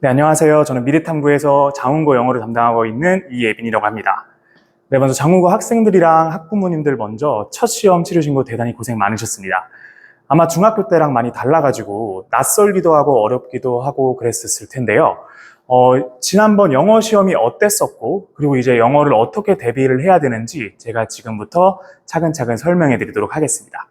네, 안녕하세요. 저는 미래탐구에서 장훈고 영어를 담당하고 있는 이예빈이라고 합니다. 네, 먼저 장훈고 학생들이랑 학부모님들 먼저 첫 시험 치르신 거 대단히 고생 많으셨습니다. 아마 중학교 때랑 많이 달라가지고 낯설기도 하고 어렵기도 하고 그랬었을 텐데요. 어, 지난번 영어 시험이 어땠었고, 그리고 이제 영어를 어떻게 대비를 해야 되는지 제가 지금부터 차근차근 설명해 드리도록 하겠습니다.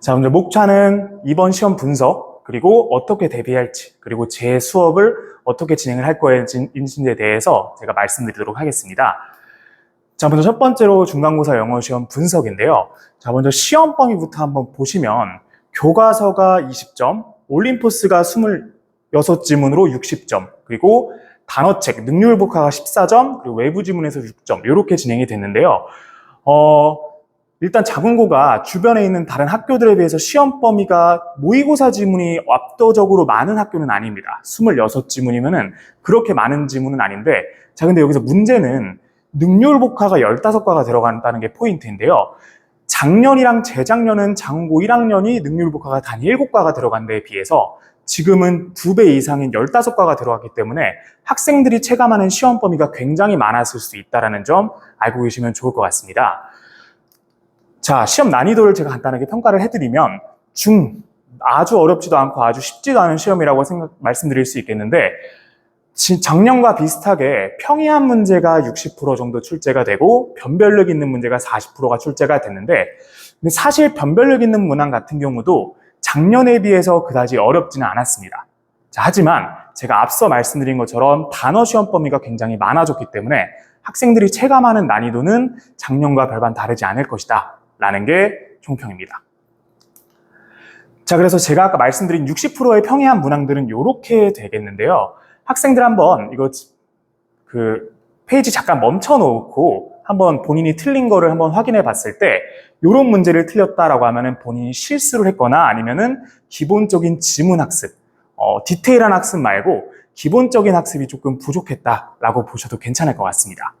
자, 먼저 목차는 이번 시험 분석, 그리고 어떻게 대비할지, 그리고 제 수업을 어떻게 진행을 할 거인지에 대해서 제가 말씀드리도록 하겠습니다. 자, 먼저 첫 번째로 중간고사 영어 시험 분석인데요. 자, 먼저 시험 범위부터 한번 보시면 교과서가 20점, 올림포스가 26지문으로 60점, 그리고 단어책, 능률 복화가 14점, 그리고 외부 지문에서 6점, 이렇게 진행이 됐는데요. 어, 일단 자군고가 주변에 있는 다른 학교들에 비해서 시험 범위가 모의고사 지문이 압도적으로 많은 학교는 아닙니다. 26지문이면은 그렇게 많은 지문은 아닌데, 자, 근데 여기서 문제는 능률 복화가 15과가 들어간다는 게 포인트인데요. 작년이랑 재작년은 장고 1학년이 능률 복화가 단 7과가 들어간 데에 비해서 지금은 두배 이상인 15과가 들어갔기 때문에 학생들이 체감하는 시험 범위가 굉장히 많았을 수 있다는 점 알고 계시면 좋을 것 같습니다. 자, 시험 난이도를 제가 간단하게 평가를 해드리면 중, 아주 어렵지도 않고 아주 쉽지도 않은 시험이라고 생각, 말씀드릴 수 있겠는데 지- 작년과 비슷하게 평이한 문제가 60% 정도 출제가 되고 변별력 있는 문제가 40%가 출제가 됐는데 사실 변별력 있는 문항 같은 경우도 작년에 비해서 그다지 어렵지는 않았습니다. 자, 하지만 제가 앞서 말씀드린 것처럼 단어 시험 범위가 굉장히 많아졌기 때문에 학생들이 체감하는 난이도는 작년과 별반 다르지 않을 것이다. 라는 게 총평입니다. 자, 그래서 제가 아까 말씀드린 60%의 평이한 문항들은 이렇게 되겠는데요. 학생들 한번 이거 그 페이지 잠깐 멈춰 놓고 한번 본인이 틀린 거를 한번 확인해 봤을 때 이런 문제를 틀렸다라고 하면은 본인이 실수를 했거나 아니면은 기본적인 지문 학습, 어, 디테일한 학습 말고 기본적인 학습이 조금 부족했다라고 보셔도 괜찮을 것 같습니다.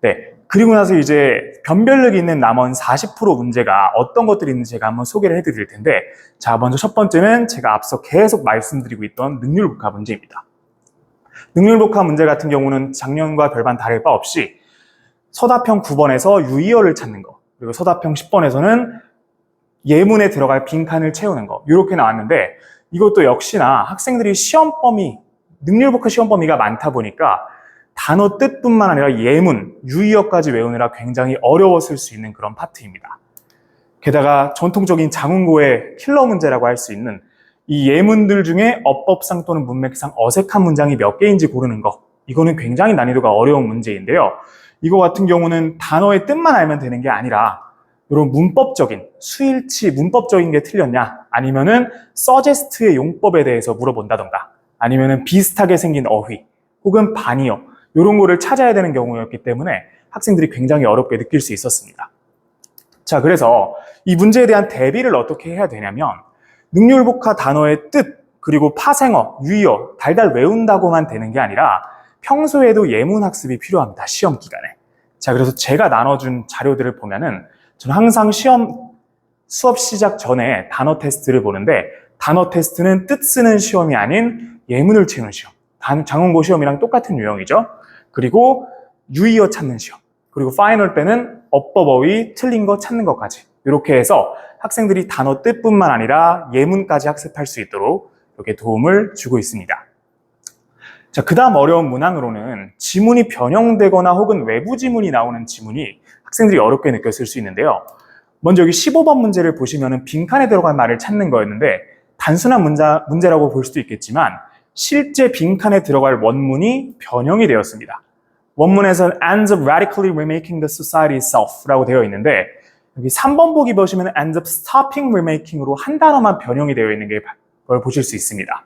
네. 그리고 나서 이제 변별력이 있는 남은 40% 문제가 어떤 것들이 있는지 제가 한번 소개를 해드릴 텐데, 자, 먼저 첫 번째는 제가 앞서 계속 말씀드리고 있던 능률복화 문제입니다. 능률복화 문제 같은 경우는 작년과 별반 다를 바 없이 서답형 9번에서 유의어를 찾는 거, 그리고 서답형 10번에서는 예문에 들어갈 빈칸을 채우는 거, 이렇게 나왔는데, 이것도 역시나 학생들이 시험 범위, 능률복화 시험 범위가 많다 보니까 단어 뜻뿐만 아니라 예문, 유의어까지 외우느라 굉장히 어려웠을 수 있는 그런 파트입니다. 게다가 전통적인 장훈고의 킬러 문제라고 할 수 있는 이 예문들 중에 어법상 또는 문맥상 어색한 문장이 몇 개인지 고르는 거. 이거는 굉장히 난이도가 어려운 문제인데요. 이거 같은 경우는 단어의 뜻만 알면 되는 게 아니라 이런 문법적인 수일치 문법적인 게 틀렸냐 아니면은 서제스트의 용법에 대해서 물어본다던가 아니면은 비슷하게 생긴 어휘 혹은 반이어 이런 거를 찾아야 되는 경우였기 때문에 학생들이 굉장히 어렵게 느낄 수 있었습니다. 자, 그래서 이 문제에 대한 대비를 어떻게 해야 되냐면 능률복화 단어의 뜻 그리고 파생어, 유의어 달달 외운다고만 되는 게 아니라 평소에도 예문 학습이 필요합니다. 시험 기간에. 자, 그래서 제가 나눠준 자료들을 보면은 저는 항상 시험 수업 시작 전에 단어 테스트를 보는데 단어 테스트는 뜻 쓰는 시험이 아닌 예문을 채우는 시험. 단- 장원고 시험이랑 똑같은 유형이죠. 그리고 유의어 찾는 시험. 그리고 파이널 때는 어법 어휘 틀린 거 찾는 것까지. 이렇게 해서 학생들이 단어 뜻뿐만 아니라 예문까지 학습할 수 있도록 이렇게 도움을 주고 있습니다. 자, 그 다음 어려운 문항으로는 지문이 변형되거나 혹은 외부 지문이 나오는 지문이 학생들이 어렵게 느꼈을 수 있는데요. 먼저 여기 15번 문제를 보시면은 빈칸에 들어갈 말을 찾는 거였는데 단순한 문제, 문제라고 볼 수도 있겠지만 실제 빈칸에 들어갈 원문이 변형이 되었습니다. 원문에서는 ends up radically remaking the society itself 라고 되어 있는데 여기 3번 보기 보시면 ends up stopping remaking으로 한 단어만 변형이 되어 있는 게걸 보실 수 있습니다.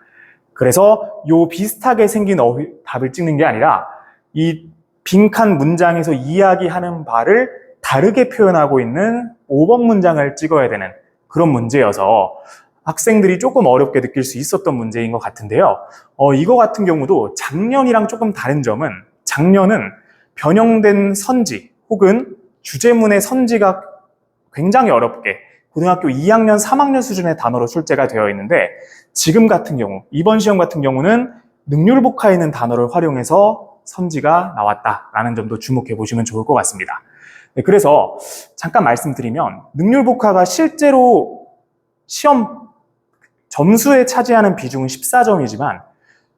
그래서 요 비슷하게 생긴 어휘, 답을 찍는 게 아니라 이 빈칸 문장에서 이야기하는 바를 다르게 표현하고 있는 5번 문장을 찍어야 되는 그런 문제여서 학생들이 조금 어렵게 느낄 수 있었던 문제인 것 같은데요. 어, 이거 같은 경우도 작년이랑 조금 다른 점은 작년은 변형된 선지 혹은 주제문의 선지가 굉장히 어렵게 고등학교 2학년, 3학년 수준의 단어로 출제가 되어 있는데 지금 같은 경우, 이번 시험 같은 경우는 능률복화에 있는 단어를 활용해서 선지가 나왔다라는 점도 주목해 보시면 좋을 것 같습니다. 네, 그래서 잠깐 말씀드리면 능률복화가 실제로 시험 점수에 차지하는 비중은 14점이지만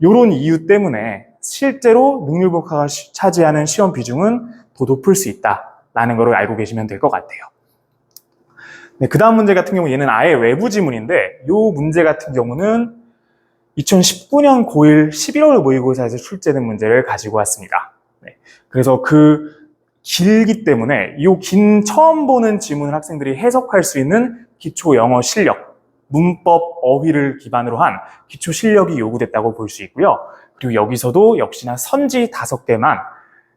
이런 이유 때문에 실제로 능률복화가 시- 차지하는 시험 비중은 더 높을 수 있다라는 것을 알고 계시면 될 것 같아요. 네, 그 다음 문제 같은 경우 얘는 아예 외부 지문인데 이 문제 같은 경우는 2019년 고1 11월 모의고사에서 출제된 문제를 가지고 왔습니다. 네, 그래서 그 길기 때문에 이 긴 처음 보는 지문을 학생들이 해석할 수 있는 기초 영어 실력, 문법, 어휘를 기반으로 한 기초 실력이 요구됐다고 볼 수 있고요. 그리고 여기서도 역시나 선지 다섯 개만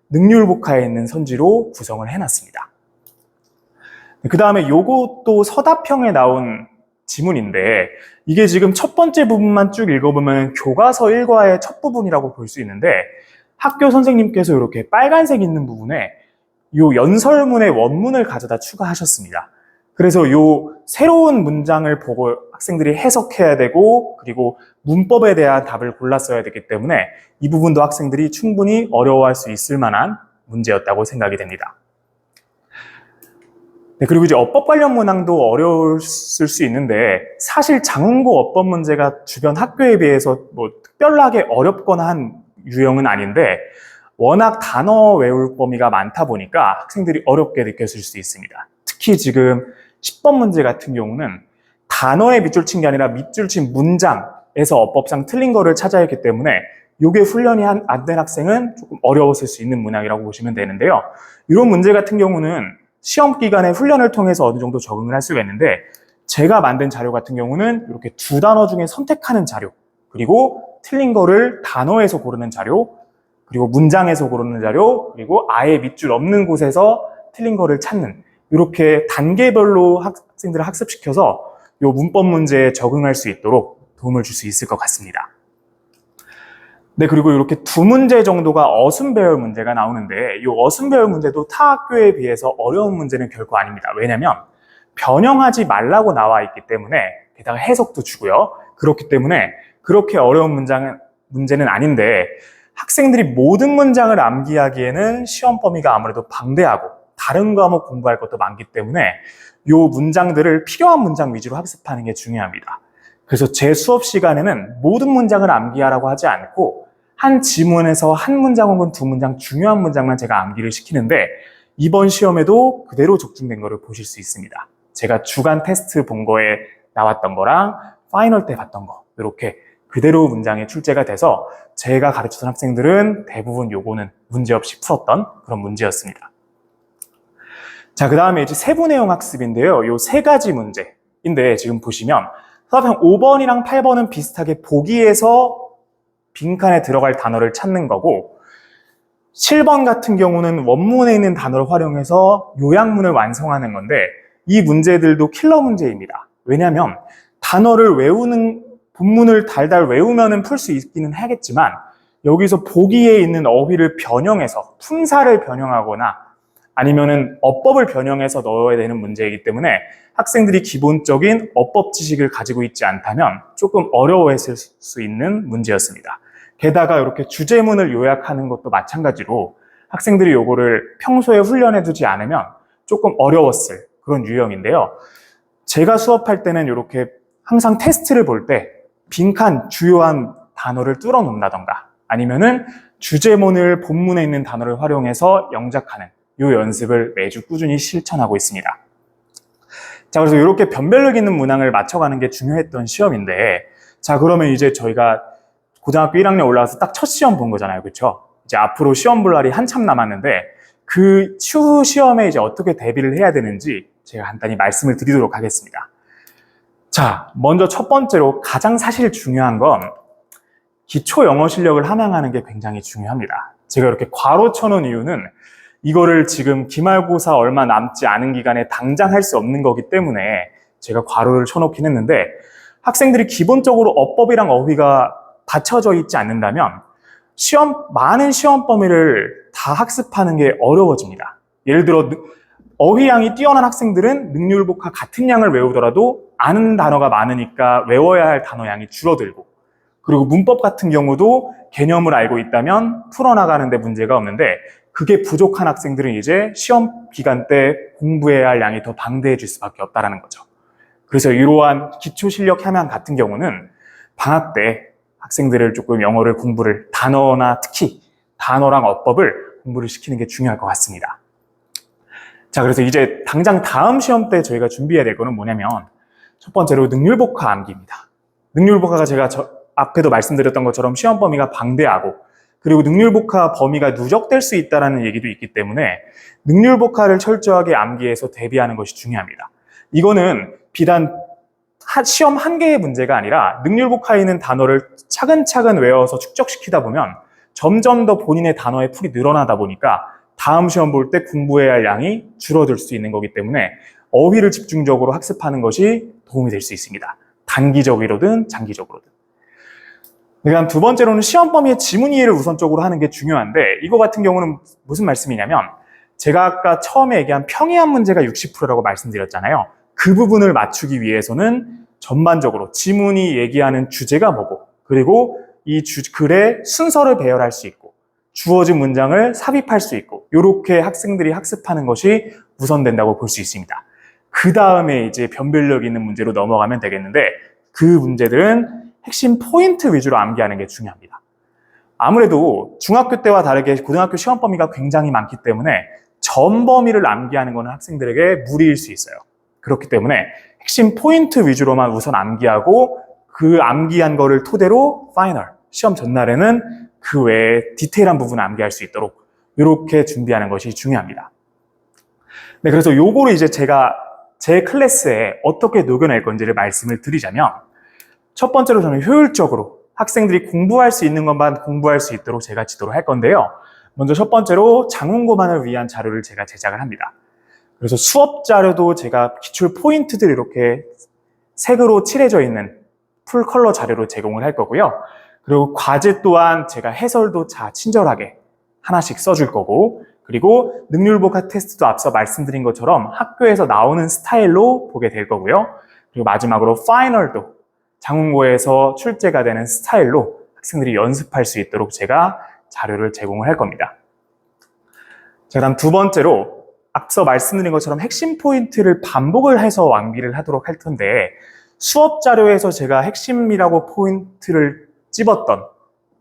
능률복화에 있는 선지로 구성을 해놨습니다. 그 다음에 요것도 서답형에 나온 지문인데 이게 지금 첫 번째 부분만 쭉 읽어보면 교과서 1과의 첫 부분이라고 볼 수 있는데 학교 선생님께서 이렇게 빨간색 있는 부분에 요 연설문의 원문을 가져다 추가하셨습니다. 그래서 요 새로운 문장을 보고 학생들이 해석해야 되고 그리고 문법에 대한 답을 골랐어야 되기 때문에 이 부분도 학생들이 충분히 어려워할 수 있을 만한 문제였다고 생각이 됩니다. 네, 그리고 이제 어법 관련 문항도 어려울 수 있는데 사실 장훈고 어법 문제가 주변 학교에 비해서 뭐 특별하게 어렵거나 한 유형은 아닌데 워낙 단어 외울 범위가 많다 보니까 학생들이 어렵게 느꼈을 수 있습니다. 특히 지금 10번 문제 같은 경우는 단어에 밑줄 친 게 아니라 밑줄 친 문장 에서 어법상 틀린 거를 찾아야 했기 때문에 이게 훈련이 안 된 학생은 조금 어려웠을 수 있는 문항이라고 보시면 되는데요. 이런 문제 같은 경우는 시험 기간에 훈련을 통해서 어느 정도 적응을 할 수가 있는데 제가 만든 자료 같은 경우는 이렇게 두 단어 중에 선택하는 자료 그리고 틀린 거를 단어에서 고르는 자료 그리고 문장에서 고르는 자료 그리고 아예 밑줄 없는 곳에서 틀린 거를 찾는 이렇게 단계별로 학생들을 학습시켜서 이 문법 문제에 적응할 수 있도록 도움을 줄 수 있을 것 같습니다. 네, 그리고 이렇게 두 문제 정도가 어순 배열 문제가 나오는데 이 어순 배열 문제도 타 학교에 비해서 어려운 문제는 결코 아닙니다. 왜냐하면 변형하지 말라고 나와 있기 때문에 게다가 해석도 주고요. 그렇기 때문에 그렇게 어려운 문장은 문제는 아닌데 학생들이 모든 문장을 암기하기에는 시험 범위가 아무래도 방대하고 다른 과목 공부할 것도 많기 때문에 이 문장들을 필요한 문장 위주로 학습하는 게 중요합니다. 그래서 제 수업 시간에는 모든 문장을 암기하라고 하지 않고 한 지문에서 한 문장 혹은 두 문장 중요한 문장만 제가 암기를 시키는데 이번 시험에도 그대로 적중된 거를 보실 수 있습니다. 제가 주간 테스트 본 거에 나왔던 거랑 파이널 때 봤던 거 이렇게 그대로 문장에 출제가 돼서 제가 가르쳤던 학생들은 대부분 요거는 문제없이 풀었던 그런 문제였습니다. 자, 그 다음에 이제 세부 내용 학습인데요. 요 세 가지 문제인데 지금 보시면 서답형 5번이랑 8번은 비슷하게 보기에서 빈칸에 들어갈 단어를 찾는 거고 7번 같은 경우는 원문에 있는 단어를 활용해서 요약문을 완성하는 건데 이 문제들도 킬러 문제입니다. 왜냐하면 단어를 외우는 본문을 달달 외우면은 풀 수 있기는 하겠지만 여기서 보기에 있는 어휘를 변형해서 품사를 변형하거나 아니면은 어법을 변형해서 넣어야 되는 문제이기 때문에 학생들이 기본적인 어법 지식을 가지고 있지 않다면 조금 어려워했을 수 있는 문제였습니다. 게다가 이렇게 주제문을 요약하는 것도 마찬가지로 학생들이 요거를 평소에 훈련해 두지 않으면 조금 어려웠을 그런 유형인데요. 제가 수업할 때는 이렇게 항상 테스트를 볼 때 빈칸 주요한 단어를 뚫어 놓는다던가 아니면은 주제문을 본문에 있는 단어를 활용해서 영작하는 이 연습을 매주 꾸준히 실천하고 있습니다. 자, 그래서 이렇게 변별력 있는 문항을 맞춰가는 게 중요했던 시험인데, 자, 그러면 이제 저희가 고등학교 1학년 올라와서 딱 첫 시험 본 거잖아요. 그쵸? 이제 앞으로 시험 볼 날이 한참 남았는데, 그 추후 시험에 이제 어떻게 대비를 해야 되는지 제가 간단히 말씀을 드리도록 하겠습니다. 자, 먼저 첫 번째로 가장 사실 중요한 건 기초 영어 실력을 함양하는 게 굉장히 중요합니다. 제가 이렇게 괄호 쳐놓은 이유는 이거를 지금 기말고사 얼마 남지 않은 기간에 당장 할 수 없는 거기 때문에 제가 괄호를 쳐놓긴 했는데 학생들이 기본적으로 어법이랑 어휘가 받쳐져 있지 않는다면 시험, 많은 시험 범위를 다 학습하는 게 어려워집니다. 예를 들어 어휘량이 뛰어난 학생들은 능률복화 같은 양을 외우더라도 아는 단어가 많으니까 외워야 할 단어 양이 줄어들고 그리고 문법 같은 경우도 개념을 알고 있다면 풀어나가는데 문제가 없는데 그게 부족한 학생들은 이제 시험 기간 때 공부해야 할 양이 더 방대해질 수밖에 없다라는 거죠. 그래서 이러한 기초 실력 함양 같은 경우는 방학 때 학생들을 조금 영어를 공부를 단어나 특히 단어랑 어법을 공부를 시키는 게 중요할 것 같습니다. 자, 그래서 이제 당장 다음 시험 때 저희가 준비해야 될 거는 뭐냐면 첫 번째로 능률복화 암기입니다. 능률복화가 제가 저 앞에도 말씀드렸던 것처럼 시험 범위가 방대하고 그리고 능률 복화 범위가 누적될 수 있다는 얘기도 있기 때문에 능률 복화를 철저하게 암기해서 대비하는 것이 중요합니다. 이거는 비단 하- 시험 한 개의 문제가 아니라 능률 복화에 있는 단어를 차근차근 외워서 축적시키다 보면 점점 더 본인의 단어의 풀이 늘어나다 보니까 다음 시험 볼 때 공부해야 할 양이 줄어들 수 있는 거기 때문에 어휘를 집중적으로 학습하는 것이 도움이 될 수 있습니다. 단기적으로든 장기적으로든. 그다음 두 번째로는 시험 범위의 지문 이해를 우선적으로 하는 게 중요한데 이거 같은 경우는 무슨 말씀이냐면 제가 아까 처음에 얘기한 평이한 문제가 60%라고 말씀드렸잖아요. 그 부분을 맞추기 위해서는 전반적으로 지문이 얘기하는 주제가 뭐고 그리고 이 주, 글의 순서를 배열할 수 있고 주어진 문장을 삽입할 수 있고 이렇게 학생들이 학습하는 것이 우선된다고 볼 수 있습니다. 그 다음에 이제 변별력 있는 문제로 넘어가면 되겠는데 그 문제들은 핵심 포인트 위주로 암기하는 게 중요합니다. 아무래도 중학교 때와 다르게 고등학교 시험 범위가 굉장히 많기 때문에 전 범위를 암기하는 것은 학생들에게 무리일 수 있어요. 그렇기 때문에 핵심 포인트 위주로만 우선 암기하고 그 암기한 거를 토대로 파이널, 시험 전날에는 그 외에 디테일한 부분을 암기할 수 있도록 이렇게 준비하는 것이 중요합니다. 네, 그래서 요거를 이제 제가 제 클래스에 어떻게 녹여낼 건지를 말씀을 드리자면 첫 번째로 저는 효율적으로 학생들이 공부할 수 있는 것만 공부할 수 있도록 제가 지도를 할 건데요. 먼저 첫 번째로 장문고만을 위한 자료를 제가 제작을 합니다. 그래서 수업 자료도 제가 기출 포인트들 이렇게 색으로 칠해져 있는 풀 컬러 자료로 제공을 할 거고요. 그리고 과제 또한 제가 해설도 자 친절하게 하나씩 써줄 거고 그리고 능률복화 테스트도 앞서 말씀드린 것처럼 학교에서 나오는 스타일로 보게 될 거고요. 그리고 마지막으로 파이널도 장문고에서 출제가 되는 스타일로 학생들이 연습할 수 있도록 제가 자료를 제공을 할 겁니다. 자, 그다음 두 번째로 앞서 말씀드린 것처럼 핵심 포인트를 반복을 해서 완비를 하도록 할 텐데 수업 자료에서 제가 핵심이라고 포인트를 찝었던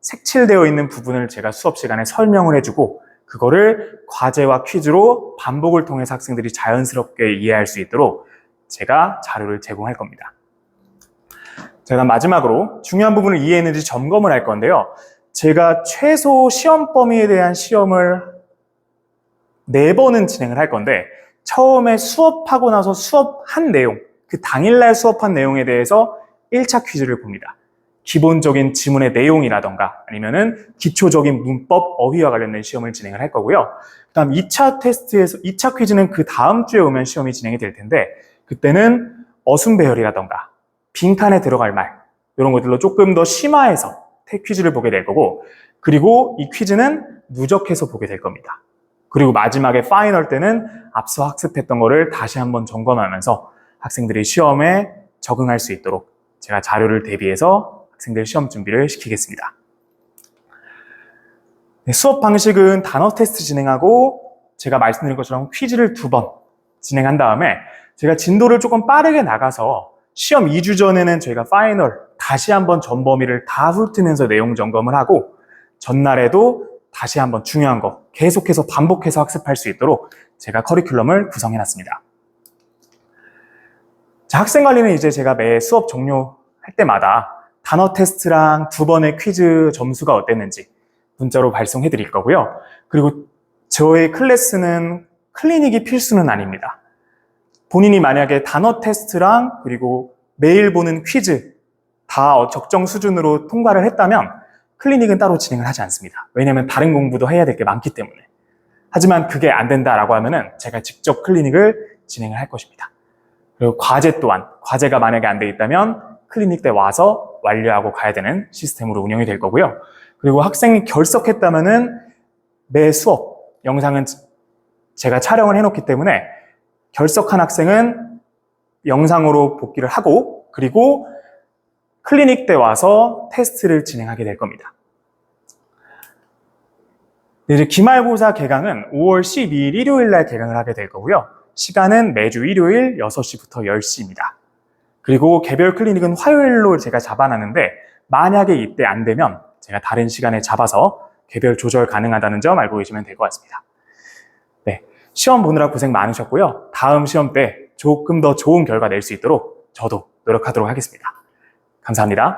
색칠되어 있는 부분을 제가 수업 시간에 설명을 해주고 그거를 과제와 퀴즈로 반복을 통해서 학생들이 자연스럽게 이해할 수 있도록 제가 자료를 제공할 겁니다. 자, 그다음 마지막으로 중요한 부분을 이해했는지 점검을 할 건데요. 제가 최소 시험 범위에 대한 시험을 네 번은 진행을 할 건데 처음에 수업하고 나서 수업한 내용, 그 당일날 수업한 내용에 대해서 1차 퀴즈를 봅니다. 기본적인 지문의 내용이라던가 아니면은 기초적인 문법, 어휘와 관련된 시험을 진행을 할 거고요. 그다음 2차 테스트에서 2차 퀴즈는 그 다음 주에 오면 시험이 진행이 될 텐데 그때는 어순 배열이라던가 빈칸에 들어갈 말 이런 것들로 조금 더 심화해서 태 퀴즈를 보게 될 거고 그리고 이 퀴즈는 누적해서 보게 될 겁니다. 그리고 마지막에 파이널 때는 앞서 학습했던 거를 다시 한번 점검하면서 학생들이 시험에 적응할 수 있도록 제가 자료를 대비해서 학생들 시험 준비를 시키겠습니다. 네, 수업 방식은 단어 테스트 진행하고 제가 말씀드린 것처럼 퀴즈를 두 번 진행한 다음에 제가 진도를 조금 빠르게 나가서 시험 2주 전에는 저희가 파이널 다시 한번 전 범위를 다 훑으면서 내용 점검을 하고 전날에도 다시 한번 중요한 거 계속해서 반복해서 학습할 수 있도록 제가 커리큘럼을 구성해 놨습니다. 자, 학생 관리는 이제 제가 매 수업 종료할 때마다 단어 테스트랑 두 번의 퀴즈 점수가 어땠는지 문자로 발송해 드릴 거고요. 그리고 저의 클래스는 클리닉이 필수는 아닙니다. 본인이 만약에 단어 테스트랑 그리고 매일 보는 퀴즈 다 적정 수준으로 통과를 했다면 클리닉은 따로 진행을 하지 않습니다. 왜냐하면 다른 공부도 해야 될 게 많기 때문에. 하지만 그게 안 된다라고 하면은 제가 직접 클리닉을 진행을 할 것입니다. 그리고 과제 또한 과제가 만약에 안 돼 있다면 클리닉 때 와서 완료하고 가야 되는 시스템으로 운영이 될 거고요. 그리고 학생이 결석했다면은 매 수업 영상은 제가 촬영을 해놓기 때문에 결석한 학생은 영상으로 복귀를 하고 그리고 클리닉 때 와서 테스트를 진행하게 될 겁니다. 네, 이제 기말고사 개강은 5월 12일 일요일 날 개강을 하게 될 거고요. 시간은 매주 일요일 6시부터 10시입니다. 그리고 개별 클리닉은 화요일로 제가 잡아놨는데 만약에 이때 안 되면 제가 다른 시간에 잡아서 개별 조절 가능하다는 점 알고 계시면 될 것 같습니다. 네, 시험 보느라 고생 많으셨고요. 다음 시험 때 조금 더 좋은 결과 낼 수 있도록 저도 노력하도록 하겠습니다. 감사합니다.